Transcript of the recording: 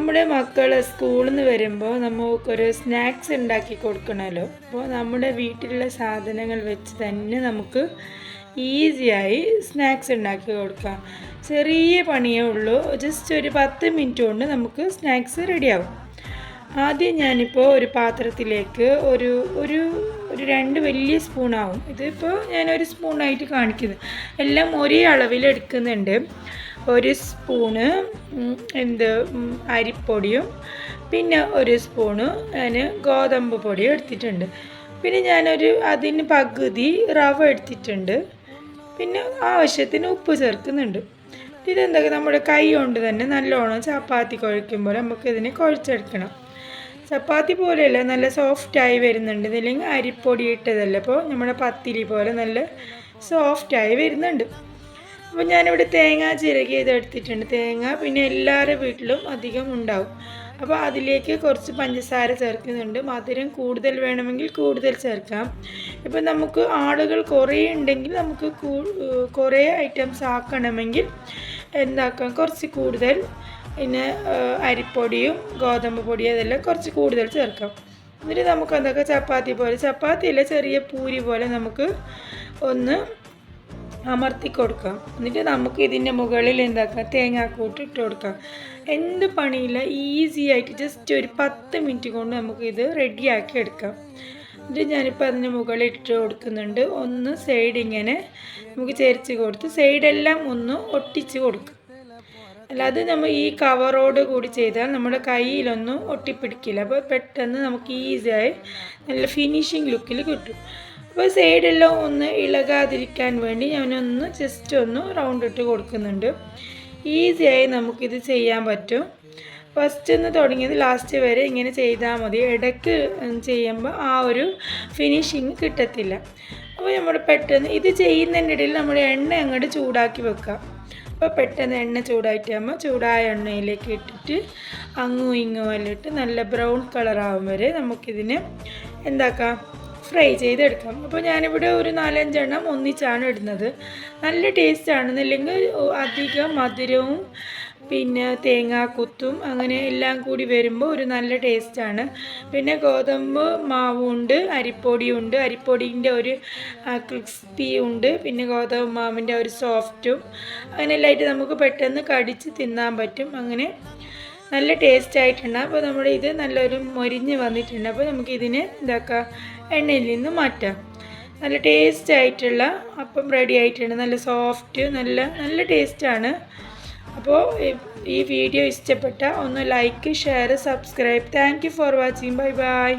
നമ്മുടെ മക്കൾ സ്കൂളിൽ നിന്ന് വരുമ്പോൾ നമുക്കൊരു സ്നാക്സ് ഉണ്ടാക്കി കൊടുക്കണമല്ലോ അപ്പോൾ നമ്മുടെ വീട്ടിലുള്ള സാധനങ്ങൾ വെച്ച് തന്നെ നമുക്ക് ഈസിയായി സ്നാക്സ് ഉണ്ടാക്കി കൊടുക്കാം. ചെറിയ പണിയേ ഉള്ളൂ. ജസ്റ്റ് ഒരു പത്ത് മിനിറ്റ് കൊണ്ട് നമുക്ക് സ്നാക്സ് റെഡിയാവും ആദ്യം ഞാനിപ്പോൾ ഒരു പാത്രത്തിലേക്ക് ഒരു ഒരു ഒരു രണ്ട് വലിയ സ്പൂണാവും. ഇതിപ്പോൾ ഞാനൊരു സ്പൂണായിട്ട് കാണിക്കുന്നത് എല്ലാം ഒരേ അളവിൽ എടുക്കുന്നുണ്ട്. ഒരു സ്പൂണ് എന്ത് അരിപ്പൊടിയും പിന്നെ ഒരു സ്പൂണ് ഞാൻ ഗോതമ്പ് പൊടിയും എടുത്തിട്ടുണ്ട്. പിന്നെ ഞാനൊരു അതിന് പകുതി റവ എടുത്തിട്ടുണ്ട്. പിന്നെ ആവശ്യത്തിന് ഉപ്പ് ചേർക്കുന്നുണ്ട്. ഇതെന്തൊക്കെ? നമ്മുടെ കൈ കൊണ്ട് തന്നെ നല്ലോണം ചപ്പാത്തി കുഴയ്ക്കുമ്പോൾ നമുക്ക് ഇതിനെ കുഴച്ചെടുക്കണം. ചപ്പാത്തി പോലെയല്ല നല്ല സോഫ്റ്റായി വരുന്നുണ്ട്. ഇതില്ലെങ്കിൽ അരിപ്പൊടി ഇട്ടതല്ല? അപ്പോൾ നമ്മുടെ പത്തിരി പോലെ നല്ല സോഫ്റ്റായി വരുന്നുണ്ട്. അപ്പോൾ ഞാനിവിടെ തേങ്ങ ചിരകി ഇത് എടുത്തിട്ടുണ്ട്. തേങ്ങ പിന്നെ എല്ലാവരുടെ വീട്ടിലും അധികം ഉണ്ടാവും. അപ്പോൾ അതിലേക്ക് കുറച്ച് പഞ്ചസാര ചേർക്കുന്നുണ്ട്. മധുരം കൂടുതൽ വേണമെങ്കിൽ കൂടുതൽ ചേർക്കാം. ഇപ്പം നമുക്ക് ആളുകൾ കുറേ ഉണ്ടെങ്കിൽ നമുക്ക് കുറേ ഐറ്റംസ് ആക്കണമെങ്കിൽ എന്താക്കാം? കുറച്ച് കൂടുതൽ പിന്നെ അരിപ്പൊടിയും ഗോതമ്പ് പൊടിയും അതെല്ലാം കുറച്ച് കൂടുതൽ ചേർക്കാം. എന്നിട്ട് നമുക്ക് എന്തൊക്കെ? ചപ്പാത്തി പോലെ ചപ്പാത്തിയിലെ ചെറിയ പൂരി പോലെ നമുക്ക് ഒന്ന് അമർത്തി കൊടുക്കാം. എന്നിട്ട് നമുക്ക് ഇതിന്റെ മുകളിൽ എന്താക്കാം? തേങ്ങാക്കൂട്ട് ഇട്ട് കൊടുക്കാം. എന്ത് പണിയില്ല ഈസി ആയിട്ട് ജസ്റ്റ് ഒരു പത്ത് മിനിറ്റ് കൊണ്ട് നമുക്ക് ഇത് റെഡിയാക്കി എടുക്കാം. എന്നിട്ട് ഞാനിപ്പോൾ അതിന് മുകളിൽ ഇട്ട് കൊടുക്കുന്നുണ്ട്. ഒന്ന് സൈഡ് ഇങ്ങനെ നമുക്ക് ചേർച്ച് കൊടുത്ത് സൈഡെല്ലാം ഒന്ന് ഒട്ടിച്ച് കൊടുക്കും. അല്ലാതെ നമ്മൾ ഈ കവറോട് കൂടി ചെയ്താൽ നമ്മുടെ കയ്യിലൊന്നും ഒട്ടിപ്പിടിക്കില്ല. അപ്പോൾ പെട്ടെന്ന് നമുക്ക് ഈസിയായി നല്ല ഫിനിഷിങ് ലുക്കിൽ കിട്ടും. അപ്പോൾ സൈഡെല്ലാം ഒന്ന് ഇളകാതിരിക്കാൻ വേണ്ടി ഞാനൊന്ന് ജസ്റ്റ് ഒന്ന് റൗണ്ട് ഇട്ട് കൊടുക്കുന്നുണ്ട്. ഈസിയായി നമുക്കിത് ചെയ്യാൻ പറ്റും. ഫസ്റ്റ് നിന്ന് തുടങ്ങിയത് ലാസ്റ്റ് വരെ ഇങ്ങനെ ചെയ്താൽ മതി. ഇടയ്ക്ക് ചെയ്യുമ്പോൾ ആ ഒരു ഫിനിഷിങ് കിട്ടത്തില്ല. അപ്പോൾ നമ്മൾ പെട്ടെന്ന് ഇത് ചെയ്യുന്നതിന്റെ ഇടയിൽ നമ്മൾ എണ്ണ അങ്ങോട്ട് ചൂടാക്കി വെക്കാം. അപ്പോൾ പെട്ടെന്ന് എണ്ണ ചൂടായിട്ടാകുമ്പോൾ ചൂടായ എണ്ണയിലേക്ക് ഇട്ടിട്ട് അങ്ങും ഇങ്ങും എല്ലാം ഇട്ട് നല്ല ബ്രൗൺ കളറാവും വരെ നമുക്കിതിനെ എന്താക്കാം? ഫ്രൈ ചെയ്തെടുക്കാം. അപ്പോൾ ഞാനിവിടെ ഒരു നാലഞ്ചെണ്ണം ഒന്നിച്ചാണ് ഇടുന്നത്. നല്ല ടേസ്റ്റ് ആണെന്നില്ലെങ്കിൽ അധികം മധുരവും പിന്നെ തേങ്ങാക്കുത്തും അങ്ങനെ എല്ലാം കൂടി വരുമ്പോൾ ഒരു നല്ല ടേസ്റ്റാണ്. പിന്നെ ഗോതമ്പ് മാവുണ്ട് അരിപ്പൊടിയുണ്ട്. അരിപ്പൊടീന്റെ ഒരു ക്രിസ്പി ഉണ്ട് പിന്നെ ഗോതമ്പ് മാവിന്റെ ഒരു സോഫ്റ്റും. അങ്ങനെ എല്ലായിട്ട് നമുക്ക് പെട്ടെന്ന് കടിച്ച് തിന്നാൻ പറ്റും. അങ്ങനെ നല്ല ടേസ്റ്റ് ആയിട്ടുണ്ട്. അപ്പോൾ നമ്മുടെ ഇത് നല്ലൊരു മൊരിഞ്ഞ് വന്നിട്ടുണ്ട്. അപ്പോൾ നമുക്ക് ഇതിന് എന്താക്കാം? എണ്ണയിൽ നിന്ന് മാറ്റാം. നല്ല ടേസ്റ്റ് ആയിട്ടുള്ള അപ്പം റെഡി ആയിട്ടുണ്ട്. നല്ല സോഫ്റ്റ് നല്ല നല്ല ടേസ്റ്റാണ് അപ്പോൾ ഈ വീഡിയോ ഇഷ്ടപ്പെട്ട ഒന്ന് like share subscribe thank you for watching bye bye